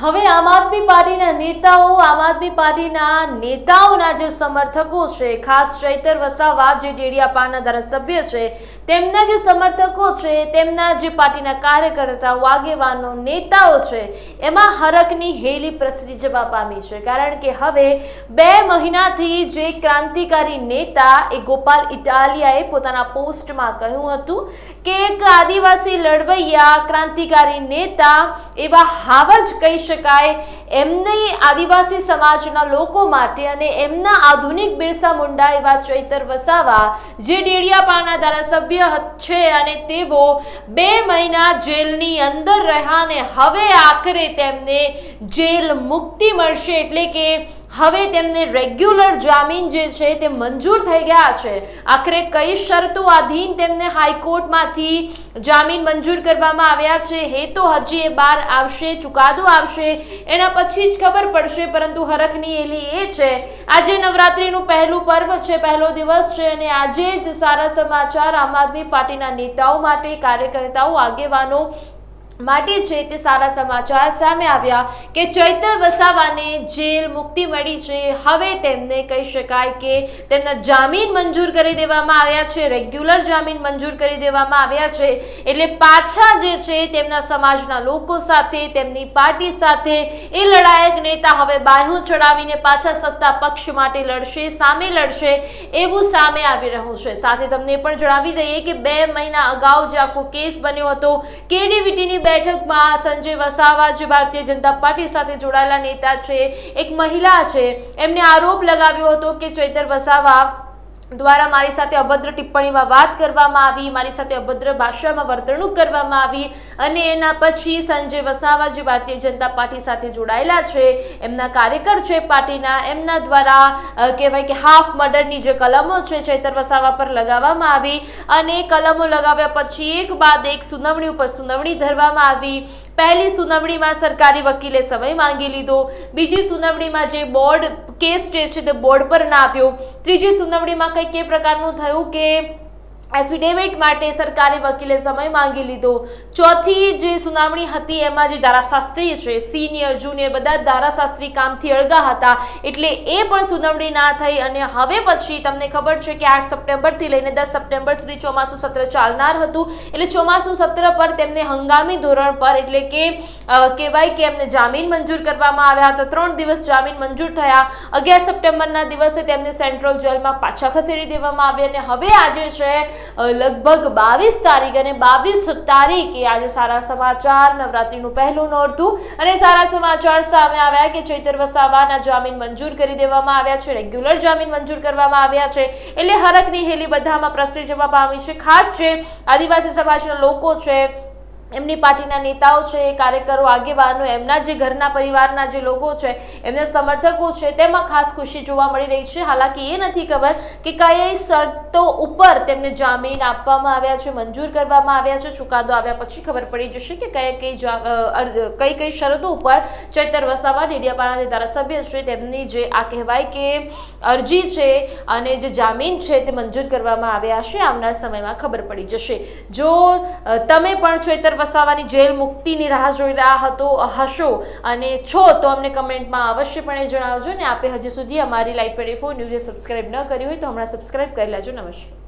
હવે આમ આદમી પાર્ટીના નેતાઓ, આમ આદમી પાર્ટીના નેતાઓના જે સમર્થકો છે, ખાસ ચૈતર વસાવા જે ડેડિયાપાડના ધારાસભ્ય છે, તેમના જે સમર્થકો છે, તેમના જે પાર્ટીના કાર્યકર્તાઓ, આગેવાનો, નેતાઓ છે, એમાં હરકની હેલી પ્રસિદ્ધિ જવા પામી છે. કારણ કે હવે બે મહિનાથી જે ક્રાંતિકારી નેતા એ ગોપાલ ઇટાલિયાએ પોતાના પોસ્ટમાં કહ્યું હતું કે એક આદિવાસી લડવૈયા ક્રાંતિકારી નેતા એવા હાવજ કહી શકાય એમની આદિવાસી સમાજના લોકો માટે અને એમના આધુનિક બિરસા મુંડા એવા ચૈતર વસાવા, જે ડેડિયાપાડાના ધારાસભ્ય છે અને તેઓ બે મહિના જેલની અંદર રહ્યા અને હવે આખરે તેમને જેલ મુક્તિ મળશે એટલે કે હવે તેમને રેગ્યુલર જામીન જે છે તે મંજૂર થઈ ગયા છે. આખરે કઈ શરતો આધીન તેમને હાઈકોર્ટમાંથી જામીન મંજૂર કરવામાં આવ્યા છે? હે તો હજી એ બહાર આવશે, ચુકાદો આવશે, એના પછી જ ખબર પડશે, પરંતુ હરખની એલી એ છે. આજે નવરાત્રીનું પહેલું પર્વ છે, પહેલો દિવસ છે, અને આજે જ સારા સમાચાર આમ આદમી પાર્ટીના નેતાઓ માટે, કાર્યકર્તાઓ, આગેવાનો માટે છે તે સારા સમાચાર સામે આવ્યા કે ચૈતર વસાવાને જેલ મુક્તિ મળી છે. હવે તેમને કહી શકાય કે તેમના જામીન મંજૂર કરી દેવામાં આવ્યા છે. રેગ્યુલર જામીન મંજૂર કરી દેવામાં આવ્યા છે. એટલે પાછા જે છે તેમના સમાજના લોકો સાથે, તેમની પાર્ટી સાથે એ લડાયક નેતા હવે બાહું ચડાવીને પાછા સત્તા પક્ષ માટે લડશે, સામે લડશે એવું સામે આવી રહ્યું છે. સાથે તમને પણ જણાવી દઈએ કે બે મહિના અગાઉ જે આખો કેસ બન્યો હતો, કેડીવીટીની બેઠકમાં સંજય વસાવા જે ભારતીય જનતા પાર્ટી સાથે જોડાયેલા નેતા છે, એક મહિલા છે, એમને આરોપ લગાવ્યો હતો કે ચૈતર વસાવા દ્વારા મારી સાથે અભદ્ર ટિપ્પણીમાં વાત કરવામાં આવી, મારી સાથે અભદ્ર ભાષામાં વર્તણૂક કરવામાં આવી અને એના પછી સંજય વસાવા જે ભારતીય જનતા પાર્ટી સાથે જોડાયેલા છે, એમના કાર્યકર છે પાર્ટીના, એમના દ્વારા કહેવાય કે હાફ મર્ડરની જે કલમો છે ચૈતર વસાવા પર લગાવવામાં આવી અને કલમો લગાવ્યા પછી એક બાદ એક સુનાવણી ઉપર સુનાવણી ધરવામાં આવી પહેલી સુનાવણીમાં સરકારી વકીલે સમય માંગી લીધો. બીજી સુનાવણીમાં જે બોર્ડ, કેસ જે છે તે બોર્ડ પર ના આવ્યો. ત્રીજી સુનાવણીમાં કંઈક એ પ્રકારનું થયું કે એફિડેવિટ માટે સરકારી વકીલે સમય માંગી લીધો. ચોથી જે સુનાવણી હતી, એમાં જે ધારાશાસ્ત્રી છે સિનિયર જુનિયર બધા ધારાશાસ્ત્રી કામથી અળગા હતા. એટલે એ પણ સુનાવણી ના થઈ અને હવે પછી તમને ખબર છે કે આઠ સપ્ટેમ્બરથી લઈને દસ સપ્ટેમ્બર સુધી ચોમાસું સત્ર ચાલનાર હતું. એટલે ચોમાસું સત્ર પર તેમને હંગામી ધોરણ પર એટલે કે કહેવાય કે એમને જામીન મંજૂર કરવામાં આવ્યા હતા. ત્રણ દિવસ જામીન મંજૂર થયા. અગિયાર સપ્ટેમ્બરના દિવસે તેમને સેન્ટ્રલ જેલમાં પાછા ખસેડી દેવામાં આવ્યા અને હવે આજે છે લગભગ બાવીસ તારીખ અને બાવીસ તારીખે આજે સારા સમાચાર, નવરાત્રીનું પહેલું નોરતું અને સારા સમાચાર સામે આવ્યા કે ચૈતર વસાવાના જામીન મંજૂર કરી દેવામાં આવ્યા છે, રેગ્યુલર જામીન મંજૂર કરવામાં આવ્યા છે, એટલે હરકની હેલી બધામાં પ્રસરી જવા પામી છે. ખાસ છે આદિવાસી સમાજના લોકો છે એમની પાર્ટીના નેતાઓ છે, કાર્યકરો, આગેવાનો, એમના જે ઘરના પરિવારના જે લોકો છે, એમના સમર્થકો છે, તેમાં ખાસ ખુશી જોવા મળી રહી છે. હાલાકી એ નથી ખબર કે કઈ શરતો ઉપર તેમને જામીન આપવામાં આવ્યા છે, મંજૂર કરવામાં આવ્યા છે, ચુકાદો આવ્યા પછી ખબર પડી જશે કે કયા કઈ જા- કઈ કઈ શરતો ઉપર ચૈતર વસાવા, ડેડિયાપાડાના ધારાસભ્ય છે. તેમની જે આ કહેવાય કે અરજી છે અને જે જામીન છે તે મંજૂર કરવામાં આવ્યા છે. આવનાર સમયમાં ખબર પડી જશે. જો તમે પણ ચૈતર વસાવાની જેલ મુક્તિની રાહ જોઈ રહ્યા હતો, હશો અને છો તો અમને કમેન્ટમાં અવશ્યપણે જણાવજો ને આપે હજી સુધી અમારી લાઈફ ટ્વેન્ટી ફોર ન્યૂઝે સબસ્ક્રાઇબ ન કરી હોય તો હમણાં સબસ્ક્રાઈબ કરી લેજો, નમસ્કાર.